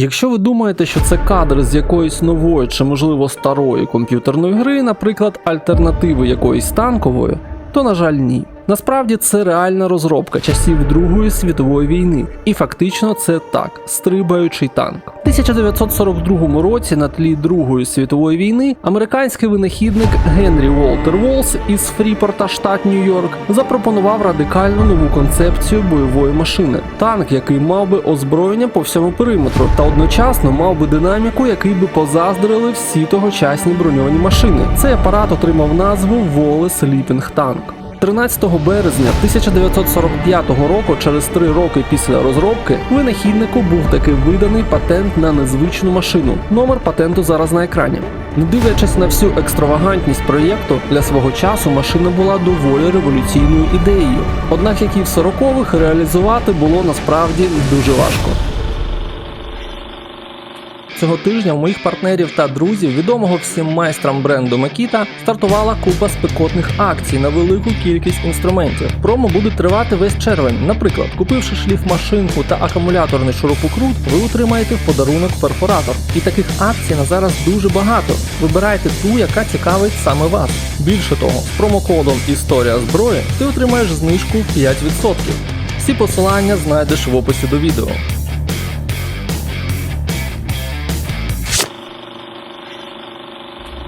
Якщо ви думаєте, що це кадр з якоїсь нової чи можливо старої комп'ютерної гри, наприклад, альтернативи якоїсь танкової, то на жаль ні. Насправді це реальна розробка часів Другої світової війни, і фактично це так, стрибаючий танк. У 1942 році на тлі Другої світової війни американський винахідник Генрі Уолтер Волс із Фріпорта, штат Нью-Йорк, запропонував радикально нову концепцію бойової машини. Танк, який мав би озброєння по всьому периметру, та одночасно мав би динаміку, який би позаздрили всі тогочасні броньовані машини. Цей апарат отримав назву Волес Ліпінг Танк. 13 березня 1945 року, через три роки після розробки, винахіднику був таки виданий патент на незвичну машину. Номер патенту зараз на екрані. Не дивлячись на всю екстравагантність проєкту, для свого часу машина була доволі революційною ідеєю. Однак, як і в 40-х, реалізувати було насправді дуже важко. Цього тижня у моїх партнерів та друзів, відомого всім майстрам бренду Makita, стартувала купа спекотних акцій на велику кількість інструментів. Промо буде тривати весь червень. Наприклад, купивши шліфмашинку та акумуляторний шурупокрут, ви отримаєте в подарунок перфоратор. І таких акцій на зараз дуже багато. Вибирайте ту, яка цікавить саме вас. Більше того, з промокодом Історія зброї ти отримаєш знижку 5%. Всі посилання знайдеш в описі до відео.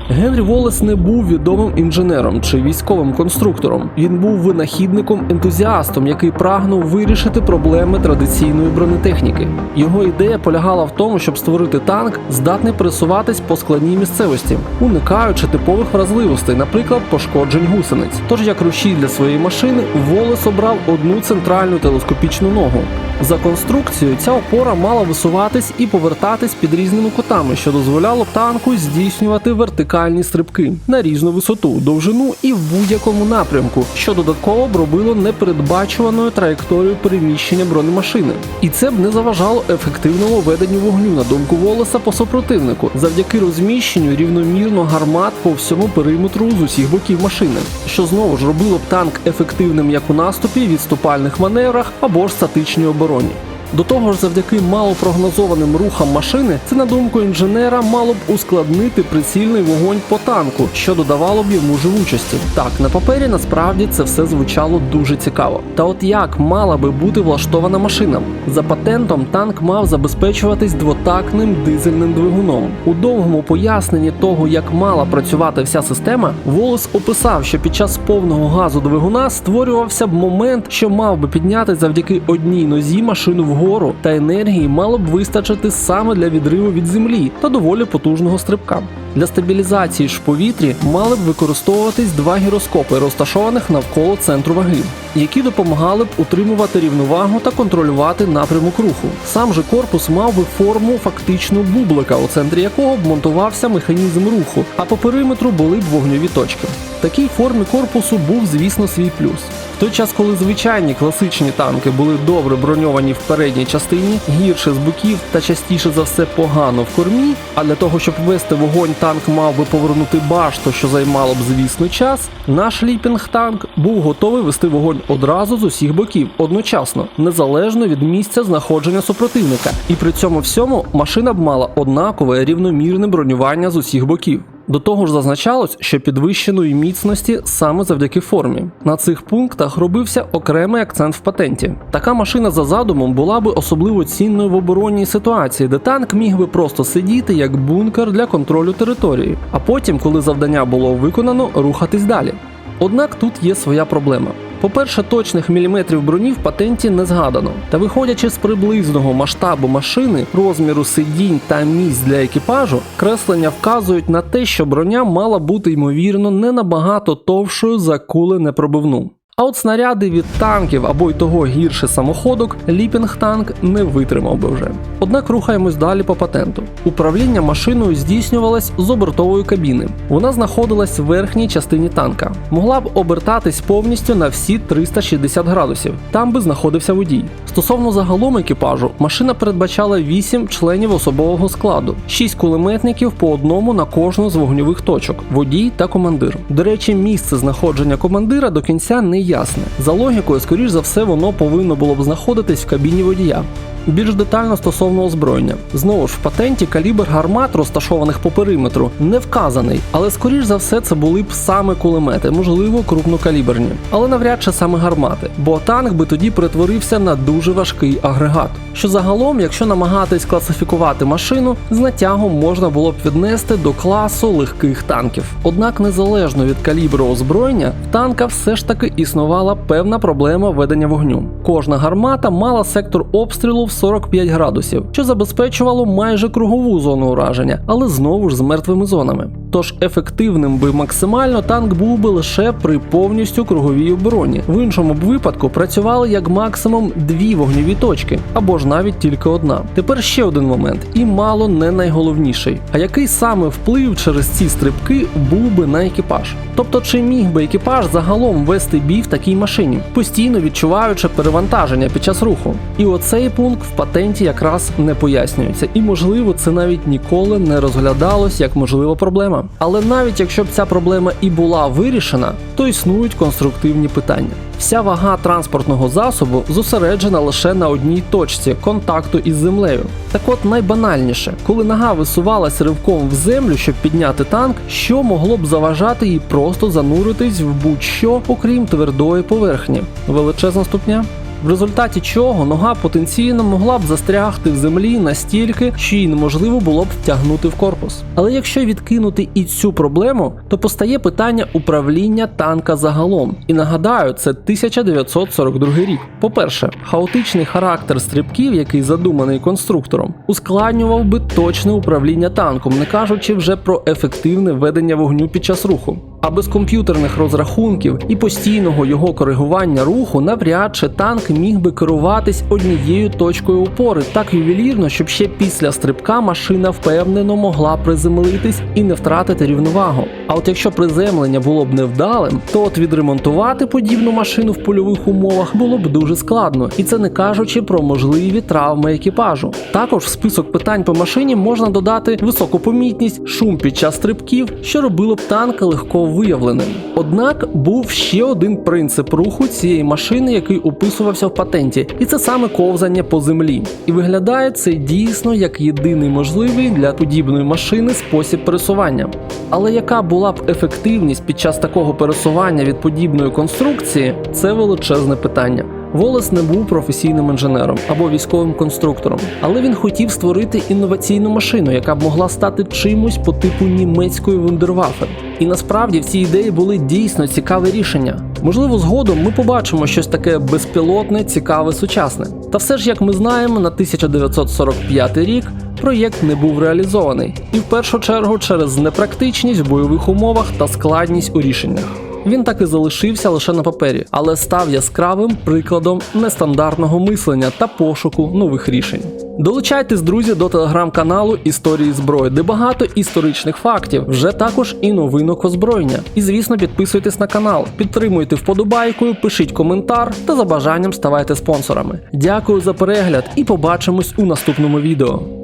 Генрі Волес не був відомим інженером чи військовим конструктором. Він був винахідником-ентузіастом, який прагнув вирішити проблеми традиційної бронетехніки. Його ідея полягала в тому, щоб створити танк, здатний пересуватись по складній місцевості, уникаючи типових вразливостей, наприклад, пошкоджень гусениць. Тож, як рушій для своєї машини, Волес обрав одну центральну телескопічну ногу. За конструкцією ця опора мала висуватись і повертатись під різними кутами, що дозволяло танку здійснювати вертикальні стрибки на різну висоту, довжину і в будь-якому напрямку, що додатково б робило непередбачуваною траєкторію переміщення бронемашини. І це б не заважало ефективному веденню вогню на думку волоса по супротивнику, завдяки розміщенню рівномірно гармат по всьому периметру з усіх боків машини, що знову ж робило б танк ефективним як у наступі, відступальних маневрах або ж статичній обороні. До того ж, завдяки малопрогнозованим рухам машини, це на думку інженера мало б ускладнити прицільний вогонь по танку, що додавало б йому живучості. Так, на папері насправді це все звучало дуже цікаво. Та от як мала би бути влаштована машина? За патентом танк мав забезпечуватись двотактним дизельним двигуном. У довгому поясненні того, як мала працювати вся система, Волос описав, що під час повного газу двигуна створювався б момент, що мав би підняти завдяки одній нозі машину вгору, та енергії мало б вистачити саме для відриву від землі та доволі потужного стрибка. Для стабілізації ж в повітрі мали б використовуватись два гіроскопи, розташованих навколо центру ваги, які допомагали б утримувати рівновагу та контролювати напрямок руху. Сам же корпус мав би форму фактично бублика, у центрі якого б монтувався механізм руху, а по периметру були б вогньові точки. Такій формі корпусу був, звісно, свій плюс. Той час, коли звичайні класичні танки були добре броньовані в передній частині, гірше з боків та частіше за все погано в кормі, а для того, щоб вести вогонь, танк мав би повернути башту, що займало б, звісно, час, наш ліпінг-танк був готовий вести вогонь одразу з усіх боків, одночасно, незалежно від місця знаходження супротивника. І при цьому всьому машина б мала однакове рівномірне бронювання з усіх боків. До того ж зазначалось, що підвищеної міцності саме завдяки формі. На цих пунктах робився окремий акцент в патенті. Така машина за задумом була би особливо цінною в оборонній ситуації, де танк міг би просто сидіти як бункер для контролю території, а потім, коли завдання було виконано, рухатись далі. Однак тут є своя проблема. По-перше, точних міліметрів броні в патенті не згадано. Та виходячи з приблизного масштабу машини, розміру сидінь та місць для екіпажу, креслення вказують на те, що броня мала бути ймовірно не набагато товшою за кули непробивну. А от снаряди від танків або й того гірше самоходок ліпінг танк не витримав би вже. Однак рухаємось далі по патенту. Управління машиною здійснювалось з обертової кабіни. Вона знаходилась в верхній частині танка. Могла б обертатись повністю на всі 360 градусів. Там би знаходився водій. Стосовно загалом екіпажу, машина передбачала 8 членів особового складу, 6 кулеметників по одному на кожну з вогньових точок, водій та командир. До речі, місце знаходження командира до кінця не ясне. За логікою, скоріш за все, воно повинно було б знаходитись в кабіні водія. Більш детально стосовно озброєння. Знову ж в патенті калібр гармат, розташованих по периметру, не вказаний, але скоріш за все це були б саме кулемети, можливо, крупнокаліберні, але навряд чи саме гармати, бо танк би тоді перетворився на дуже важкий агрегат. Що загалом, якщо намагатись класифікувати машину, з натягом можна було б віднести до класу легких танків. Однак, незалежно від калібру озброєння, в танка все ж таки існувала певна проблема ведення вогню. Кожна гармата мала сектор обстрілу 45 градусів, що забезпечувало майже кругову зону ураження, але знову ж з мертвими зонами. Тож ефективним би максимально танк був би лише при повністю круговій обороні. В іншому б випадку працювали як максимум дві вогневі точки, або ж навіть тільки одна. Тепер ще один момент, і мало не найголовніший. А який саме вплив через ці стрибки був би на екіпаж? Тобто, чи міг би екіпаж загалом вести бій в такій машині, постійно відчуваючи перевантаження під час руху? І оцей пункт в патенті якраз не пояснюється, і можливо це навіть ніколи не розглядалось як можлива проблема. Але навіть якщо б ця проблема і була вирішена, то існують конструктивні питання. Вся вага транспортного засобу зосереджена лише на одній точці контакту із землею. Так от найбанальніше, коли нога висувалась ривком в землю, щоб підняти танк, що могло б заважати їй просто зануритись в будь-що, окрім твердої поверхні. Величезна ступня. В результаті чого нога потенційно могла б застрягти в землі настільки, що її неможливо було б втягнути в корпус. Але якщо відкинути і цю проблему, то постає питання управління танка загалом. І нагадаю, це 1942 рік. По-перше, хаотичний характер стрибків, який задуманий конструктором, ускладнював би точне управління танком, не кажучи вже про ефективне ведення вогню під час руху. А без комп'ютерних розрахунків і постійного його коригування руху навряд чи танк міг би керуватись однією точкою опори так ювелірно, щоб ще після стрибка машина впевнено могла приземлитись і не втратити рівновагу. А от якщо приземлення було б невдалим, то от відремонтувати подібну машину в польових умовах було б дуже складно, і це не кажучи про можливі травми екіпажу. Також в список питань по машині можна додати високу помітність, шум під час стрибків, що робило б танк легко виявленим. Однак був ще один принцип руху цієї машини, який описувався в патенті, і це саме ковзання по землі. І виглядає це дійсно як єдиний можливий для подібної машини спосіб пересування. Але яка була б ефективність під час такого пересування від подібної конструкції, це величезне питання. Волес не був професійним інженером або військовим конструктором, але він хотів створити інноваційну машину, яка б могла стати чимось по типу німецької вундерваффе. І насправді в цій ідеї були дійсно цікаві рішення. Можливо, згодом ми побачимо щось таке безпілотне, цікаве, сучасне. Та все ж, як ми знаємо, на 1945 рік проєкт не був реалізований, і в першу чергу через непрактичність в бойових умовах та складність у рішеннях. Він так і залишився лише на папері, але став яскравим прикладом нестандартного мислення та пошуку нових рішень. Долучайтесь, друзі, до телеграм-каналу Історії зброї, де багато історичних фактів, вже також і новинок озброєння. І звісно, підписуйтесь на канал, підтримуйте вподобайкою, пишіть коментар та за бажанням ставайте спонсорами. Дякую за перегляд і побачимось у наступному відео.